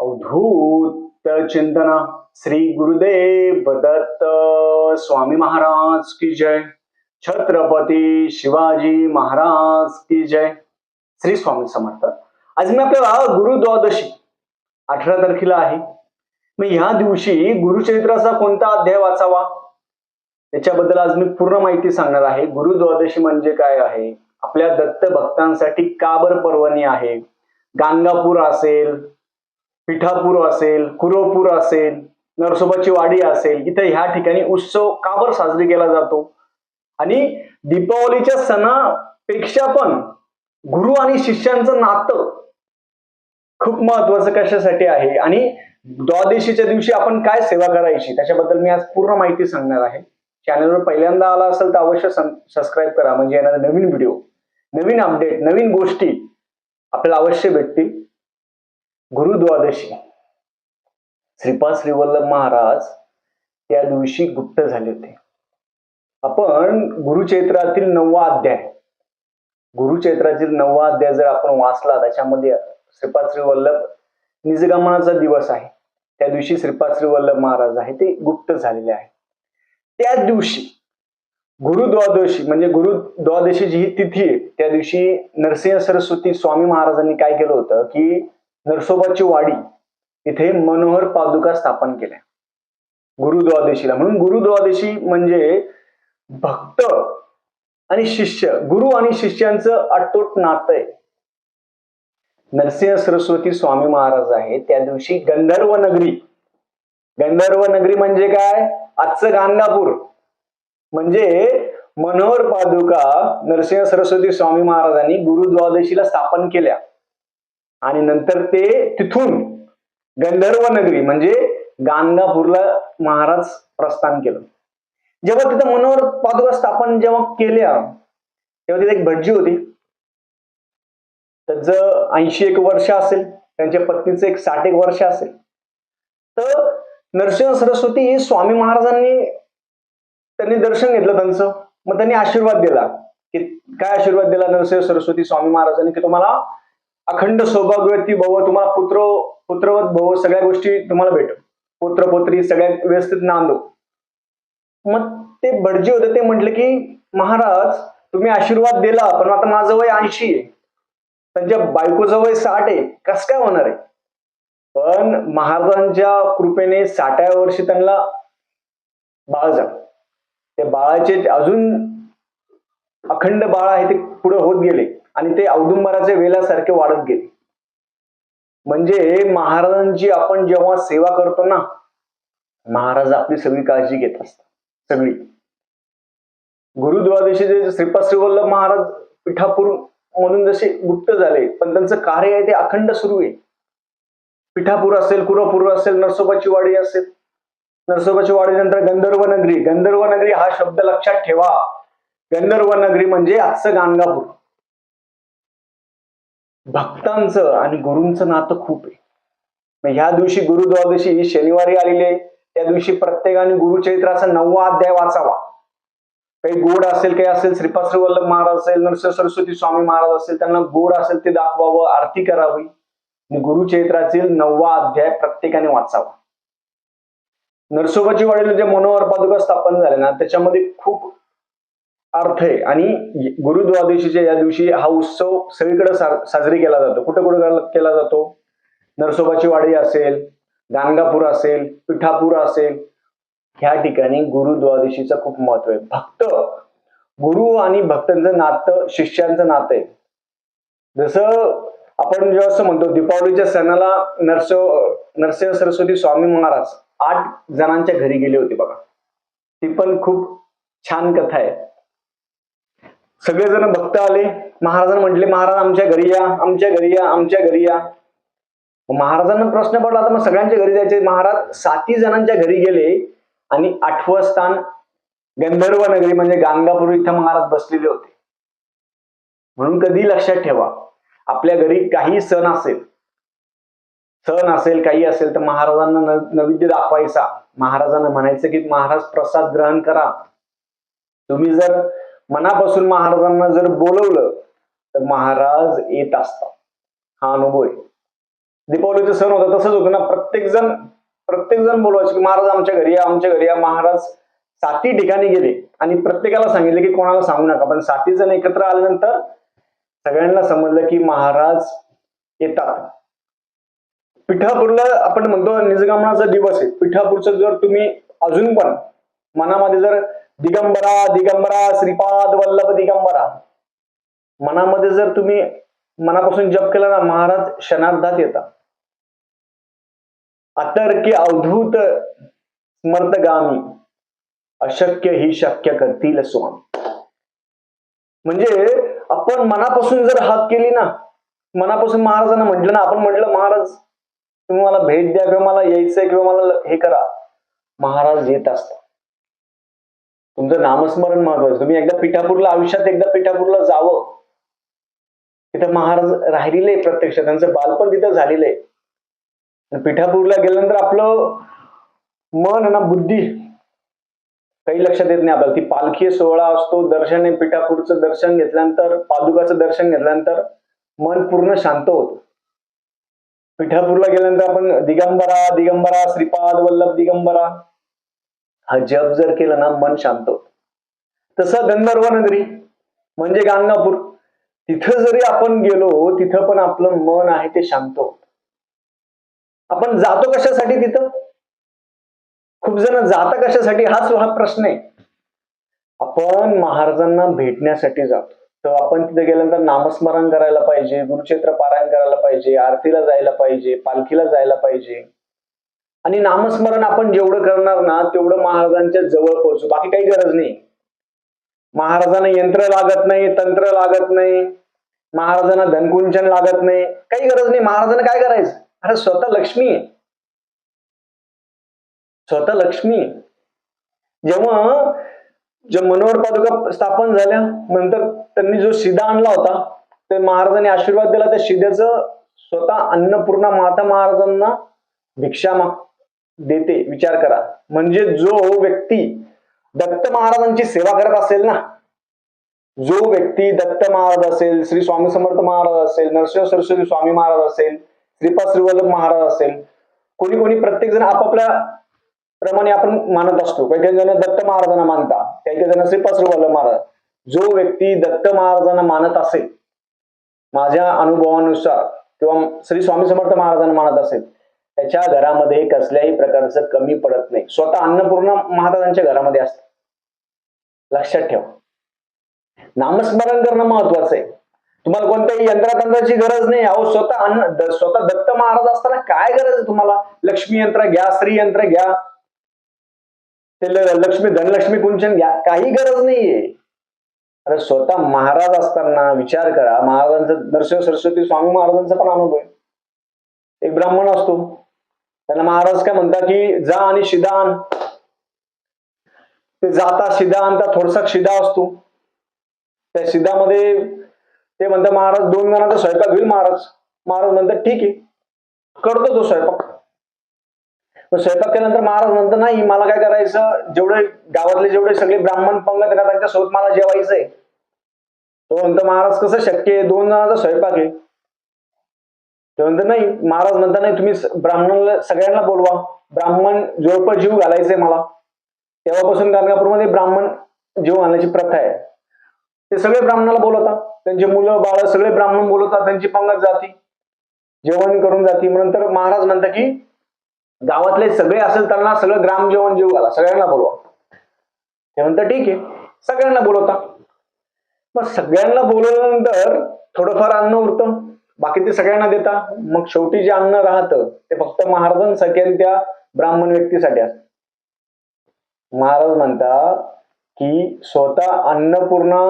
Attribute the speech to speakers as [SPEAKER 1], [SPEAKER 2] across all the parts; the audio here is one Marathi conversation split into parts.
[SPEAKER 1] अवधूत चिंतन। श्री गुरुदेव दत्त स्वामी महाराज की जय। छत्रपती शिवाजी महाराज की जय। श्री स्वामी समर्थ। आज मी आपल्याला गुरुद्वादशी अठरा तारखेला आहे. मग ह्या दिवशी गुरुचरित्राचा कोणता अध्याय वाचावा? त्याच्याबद्दल आज मी पूर्ण माहिती सांगणार आहे. गुरुद्वादशी म्हणजे काय आहे? आपल्या दत्त भक्तांसाठी काबर पर्वणी आहे? गांगापूर असेल पिठापूर असेल कुरोपूर असेल नरसोबाची वाडी असेल इथे ह्या ठिकाणी उत्सव का बरं साजरी केला जातो? आणि दीपावलीच्या सणापेक्षा पण गुरु आणि शिष्यांचं नातं खूप महत्वाचं कशासाठी आहे? आणि द्वादशीच्या दिवशी आपण काय सेवा करायची? त्याच्याबद्दल मी आज पूर्ण माहिती सांगणार आहे. चॅनलवर पहिल्यांदा आला असेल तर अवश्य सबस्क्राईब करा. म्हणजे येणारे नवीन व्हिडिओ नवीन अपडेट नवीन गोष्टी आपल्याला अवश्य भेटतील. गुरुद्वादशी. श्रीपाद श्रीवल्लभ महाराज त्या दिवशी गुप्त झाले होते. आपण गुरुचैत्रातील नववा अध्याय गुरुचैत्रातील नववा अध्याय जर आपण वाचला त्याच्यामध्ये श्रीपाद श्रीवल्लभ निजगमनाचा दिवस आहे. त्या दिवशी श्रीपाद श्रीवल्लभ महाराज आहे ते गुप्त झालेले आहे त्या दिवशी गुरुद्वादशी म्हणजे गुरुद्वादशी जी ही तिथी आहे. त्या दिवशी नरसिंह सरस्वती स्वामी महाराजांनी काय केलं होतं की नरसोबाची वाडी इथे मनोहर पादुका स्थापन केल्या. गुरु द्वादशीला. म्हणून गुरु द्वादशी म्हणजे भक्त आणि शिष्य. गुरु आणि शिष्यांचं अटूट नातं आहे. नरसिंह सरस्वती स्वामी महाराज आहे. त्या दिवशी गंधर्व नगरी. गंधर्व नगरी म्हणजे काय? आजचं गाणगापूर. म्हणजे मनोहर पादुका नरसिंह सरस्वती स्वामी महाराजांनी गुरु द्वादशीला स्थापन केल्या. आणि नंतर ते तिथून गंधर्व नगरी म्हणजे गाणगापूरला महाराज प्रस्थान केलं. जेव्हा तिथं मनोहर पादुका स्थापन जेव्हा केल्या तेव्हा तिथे एक भटजी होती. त्याचं ऐंशी एक वर्ष असेल त्यांच्या पत्नीचं एक साठ एक वर्ष असेल. तर नरसिंह सरस्वती स्वामी महाराजांनी त्यांनी दर्शन घेतलं त्यांचं. मग त्यांनी आशीर्वाद दिला. की काय आशीर्वाद दिला नरसिंह सरस्वती स्वामी महाराजांनी? की तुम्हाला अखंड सौभाग्यवती भव तुम्हाला पुत्र पुत्रवत भव सगळ्या गोष्टी तुम्हाला भेट. पुत्र पुत्री सगळ्या व्यवस्थित नांदो. मग ते भटजी होते ते म्हटले की महाराज तुम्ही आशीर्वाद दिला पण आता माझं वय ऐंशी आहे. त्यांच्या बायकोचं वय साठ आहे कस काय होणार आहे? पण महाराजांच्या कृपेने साठाव्या वर्षी त्यांना बाळ झालं. त्या बाळाचे अजून अखंड बाळ आहे ते पुढे होत गेले. आणि ते औदुंबराचे वेलासारखे वाढत गेले. म्हणजे महाराजांची आपण जेव्हा सेवा करतो ना महाराज आपली सगळी काळजी घेत असतात सगळी. गुरुद्वादशीचे श्रीपाद श्रीवल्लभ महाराज पिठापूर म्हणून जसे गुप्त झाले पण त्यांचं कार्य आहे ते अखंड सुरू आहे. पिठापूर असेल कुरापूर असेल नरसोबाची वाडी असेल. नरसोबाची वाडी नंतर गंधर्व नगरी. गंधर्व नगरी हा शब्द लक्षात ठेवा. गंधर्व नगरी म्हणजे आजचं गाणगापूर. भक्तांचं आणि गुरूंचं नातं खूप आहे. ह्या दिवशी गुरु द्वादशी शनिवारी आलेले त्या दिवशी प्रत्येकाने गुरुचरित्राचा नववा अध्याय वाचावा. काही गोड असेल काही असेल श्रीपाद श्रीवल्लभ महाराज असेल नरसिंह सरस्वती स्वामी महाराज असेल त्यांना गोड असेल ते दाखवावं आरती करावी. आणि गुरुचरित्रातील नववा अध्याय प्रत्येकाने वाचावा. नरसोबाची वाडीला जे मनोहर पादुका स्थापन झाले ना त्याच्यामध्ये खूप अर्थ आहे. आणि गुरुद्वादशीच्या या दिवशी हा उत्सव सगळीकडे साजरी केला जातो. कुठं कुठे केला जातो? नरसोबाची वाडी असेल गाणगापूर असेल पिठापूर असेल. ह्या ठिकाणी गुरुद्वादशीचं खूप महत्त्व आहे. भक्त गुरु आणि भक्तांचं नातं शिष्यांचं नातं आहे. जसं आपण जेव्हा असं म्हणतो दीपावलीच्या सणाला नरसो नरसिंह सरस्वती स्वामी महाराज आठ जणांच्या घरी गेले होते बघा. ती पण खूप छान कथा आहे. सगळेजण भक्त आले. महाराजांना म्हटले महाराज आमच्या घरी या आमच्या घरी या आमच्या घरी या. महाराजांना प्रश्न पडला आता मग सगळ्यांच्या घरी जायचे? महाराज साती जणांच्या घरी गेले आणि आठवं स्थान गंधर्व नगरी म्हणजे गाणगापूर इथं महाराज बसलेले होते. म्हणून कधी लक्षात ठेवा आपल्या घरी काही सण असेल सण असेल काही असेल तर महाराजांना नैवेद्य दाखवायचा. महाराजांना म्हणायचं की महाराज प्रसाद ग्रहण करा. तुम्ही जर मनापासून महाराजांना जर बोलवलं तर महाराज येत असतात. हा अनुभव आहे. दीपावलीचा सण होता तसंच होतं ना. प्रत्येक जण प्रत्येक जण बोलवायचे की महाराज आमच्या घरी या आमच्या घरी या. महाराज साती ठिकाणी गेले आणि प्रत्येकाला सांगितले की कोणाला सांगू नका. पण साती जण एकत्र आल्यानंतर सगळ्यांना समजलं की महाराज येतात. पिठापूरला आपण म्हणतो निजगामनाचा दिवस आहे. पिठापूरचं जर तुम्ही अजून पण मनामध्ये जर दिगंबरा दिगंबरा श्रीपाद वल्लभ दिगंबरा. मनामध्ये जर तुम्ही मनापासून जप केला ना महाराज क्षणार्धात येतात. अतर्की अवधूत स्मर्तगामी. अशक्य ही शक्य करतील स्वामी. म्हणजे आपण मनापासून जर हात केली ना मनापासून महाराजांना म्हटलं ना आपण म्हटलं महाराज तुम्ही मला भेट द्या किंवा मला यायचंय किंवा मला हे करा. महाराज येत असतात. तुमचं नामस्मरण महत्वाचं. तुम्ही एकदा पिठापूरला आयुष्यात एकदा पिठापूरला जावं. तिथं महाराज राहिलेले प्रत्यक्ष. त्यांचं बालपण तिथं झालेलं आहे. पिठापूरला गेल्यानंतर आपलं मन ना बुद्धी काही लक्षात येत नाही आपल्याला. ती पालखी सोहळा असतो दर्शन आहे पिठापूरचं दर्शन घेतल्यानंतर पादुकाचं दर्शन घेतल्यानंतर मन पूर्ण शांत होतं. पिठापूरला गेल्यानंतर आपण दिगंबरा दिगंबरा श्रीपाद वल्लभ दिगंबरा हा जप जर केलं ना मन शांत होत. तसं गंधर्व नगरी म्हणजे गाणगापूर तिथं जरी आपण गेलो तिथं पण आपलं मन आहे ते शांत होत. आपण जातो कशासाठी तिथं? खूप जण जाता कशासाठी? हाच हा प्रश्न आहे. आपण महाराजांना भेटण्यासाठी जातो. तर आपण तिथे गेल्यानंतर नामस्मरण करायला पाहिजे गुरुक्षेत्र पारायण करायला पाहिजे आरतीला जायला पाहिजे पालखीला जायला पाहिजे. आणि नामस्मरण आपण जेवढं करणार ना तेवढं महाराजांच्या जवळ पोहोचू. बाकी काही गरज नाही. महाराजांना यंत्र लागत नाही तंत्र लागत नाही महाराजांना धनकुंचन लागत नाही. काही गरज नाही. महाराजांना काय करायचं? अरे स्वतः लक्ष्मी आहे. स्वतः लक्ष्मी जेव्हा जे मनोहर पादुका स्थापन झाल्या नंतर त्यांनी जो शिदा आणला होता ते महाराजांनी आशीर्वाद दिला. त्या शिद्याचं स्वतः अन्नपूर्णा माता महाराजांना भिक्षा माग देते विचार करा. म्हणजे जो व्यक्ती दत्त महाराजांची सेवा करत असेल ना जो व्यक्ती दत्त महाराज असेल श्री स्वामी समर्थ महाराज असेल नरसिंह सरस्वती स्वामी महाराज असेल श्रीपाद श्रीवल्लभ महाराज असेल कोणी कोणी प्रत्येक जण आपापल्या प्रमाणे आपण मानत असतो. काही काही जण दत्त महाराजांना मानता काही काही जण श्रीपाद श्रीवल्लभ महाराज. जो व्यक्ती दत्त महाराजांना मानत असेल माझ्या अनुभवानुसार किंवा श्री स्वामी समर्थ महाराजांना मानत असेल त्याच्या घरामध्ये कसल्याही प्रकारचं कमी पडत नाही. स्वतः अन्नपूर्णा महाराजांच्या घरामध्ये असत. लक्षात ठेवा. नामस्मरण करणं महत्वाचं आहे. तुम्हाला कोणत्याही यंत्रातंत्राची गरज नाही. अहो स्वतः अन्न स्वतः दत्त महाराज असताना काय गरज आहे तुम्हाला? लक्ष्मी यंत्र घ्या स्त्री यंत्र घ्या. ते ल- लक्ष्मी धनलक्ष्मी कुंचन घ्या. काही गरज नाहीये. अरे स्वतः महाराज असताना विचार करा. महाराजांचं नरसिंह सरस्वती स्वामी महाराजांचा पण अनुभव आहे. एक ब्राह्मण असतो. त्यांना महाराज काय म्हणतात की जा आणि शिदा आण ते जाता शिदा आणता थोडसा शिदा असतो. त्या शिदामध्ये ते म्हणतात महाराज दोन जणांचा स्वयंपाक होईल महाराज. महाराज म्हणतात ठीक आहे. करतो तो स्वयंपाक. स्वयंपाक केल्यानंतर महाराज म्हणतात नाही मला काय करायचं? जेवढे गावातले जेवढे सगळे ब्राह्मण पंगत आहे ना त्यांच्यासोबत मला जेवायचंय. तो म्हणतो महाराज कसं शक्य आहे? दोन जणांचा स्वयंपाक आहे. म्हणतात नाही महाराज म्हणता नाही तुम्ही ब्राह्मणला ब्राह्मणाला सगळ्यांना बोलवा. ब्राह्मण जोडप जीव घालायचंय मला. तेव्हापासून गाणगापूरमध्ये ब्राह्मण जीव घालण्याची प्रथा आहे. ते सगळे ब्राह्मणाला बोलवतात. त्यांचे मुलं बाळ सगळे ब्राह्मण बोलवतात. त्यांची पंगत जाती. जेवण करून जाती. म्हणून नंतर महाराज म्हणतात की गावातले सगळे असेल त्यांना सगळं ग्राम जेवण जेव घाला. सगळ्यांना बोलवा. ते म्हणतात ठीक आहे. सगळ्यांना बोलवता मग सगळ्यांना बोलवल्यानंतर थोडंफार अन्न उरतं. बाकी ते सगळ्यांना देता. मग शेवटी जे अन्न राहतं ते फक्त महाराजांसाठी आणि त्या ब्राह्मण व्यक्तीसाठी असत. महाराज म्हणता की स्वतः अन्नपूर्णा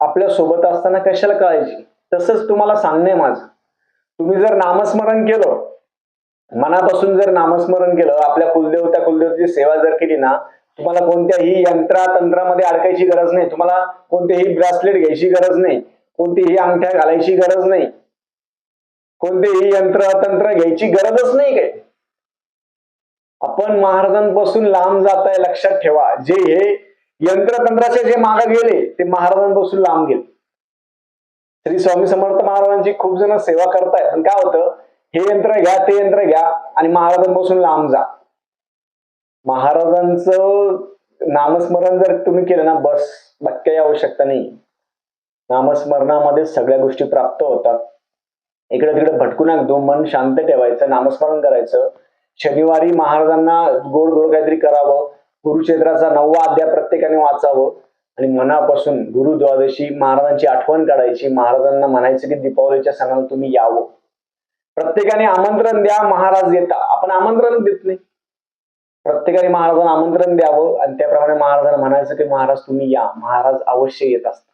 [SPEAKER 1] आपल्यासोबत असताना कशाला कळायची? तसंच तुम्हाला सांगणे माझं. तुम्ही जर नामस्मरण केलं मनापासून जर नामस्मरण केलं आपल्या कुलदेवता कुलदेवची सेवा जर केली ना तुम्हाला कोणत्याही यंत्रा तंत्रामध्ये अडकायची गरज नाही. तुम्हाला कोणतेही ब्रासलेट घ्यायची गरज नाही. कोणतीही अंगठ्या घालायची गरज नाही. कोणतेही यंत्र तंत्र घ्यायची गरजच नाही काय आपण महाराजांपासून लांब जात आहे लक्षात ठेवा. जे हे यंत्रतंत्राचे जे मागे गेले ते महाराजांपासून लांब गेले. श्री स्वामी समर्थ महाराजांची खूप जण सेवा करतायत. पण काय होतं? हे यंत्र घ्या ते यंत्र घ्या आणि महाराजांपासून लांब जा. महाराजांचं नामस्मरण जर तुम्ही केलं ना बस बाकी काही आवश्यकता नाही. नामस्मरणामध्ये सगळ्या गोष्टी प्राप्त होतात. इकडे तिकडे भटकू नका मन शांत ठेवायचं नामस्मरण करायचं. शनिवारी महाराजांना गोड गोड काहीतरी करावं गुरुक्षेत्राचा नववा अध्याय प्रत्येकाने वाचावं. आणि मनापासून गुरु द्वादशी महाराजांची आठवण काढायची महाराजांना म्हणायचं की दीपावलीच्या सणाला तुम्ही यावं. प्रत्येकाने आमंत्रण द्या महाराज येता. आपण आमंत्रण देत नाही. प्रत्येकाने महाराजांना आमंत्रण द्यावं आणि त्याप्रमाणे महाराजांना म्हणायचं की महाराज तुम्ही या महाराज अवश्य येत असतात.